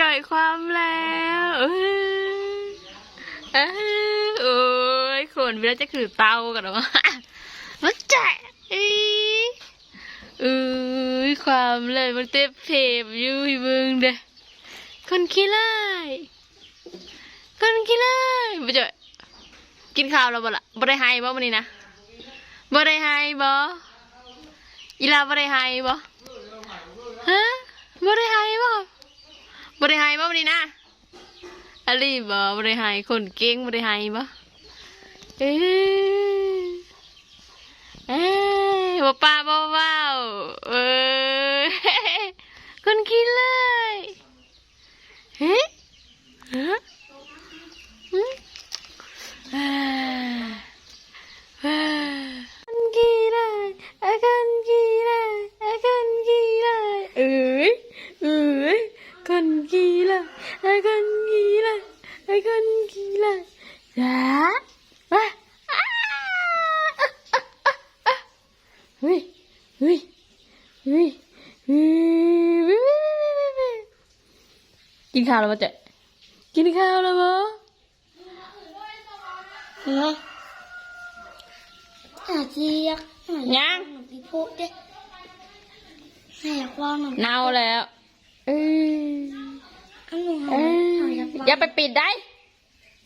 จ่อยความแล้วเออเออโอ้ยคนเวลาจะคือเตากันหรอวะมันแจ๋อีเออความเลยมันเต็มเพมอยู่มึงเด้คนขี้ไล่คนขี้ไล่บ่จ่อยกินข้าวแล้วบ่ละบ่ได้ให้บ่มื้อนี้นะบ่ได้ให้บ่อีลาบ่ได้ให้บ่ฮะบ่ได้ให้บ บ่ได้ให้บ่มื้อนี้นะอะลีบ่บ่ได้ให้คนเก่งบ่ได้ให้บ่เอ้ยเอ้ยบ่ป้าบ่เว้าเอ้ยคนขี้เลยเฮ้ฮะหึคนกี่ได้ไอ้คนกี่ได้ไอ้คนกี่ได้เอ้ยเอ้ย คนกี่ได้ไอ้คนกี่ได้ไอ้คนกี่ได้จ้าว้าอ้าเฮ้ยเฮ้ยเฮ้ยเฮ้ยกินข้าวแล้วปะเจ๊กินข้าวแล้วปะเฮ้ยอาจียกยังหนูตีพุเด้ให้อยากว่าหนูเน่าแล้วเอย่าไปปิดได้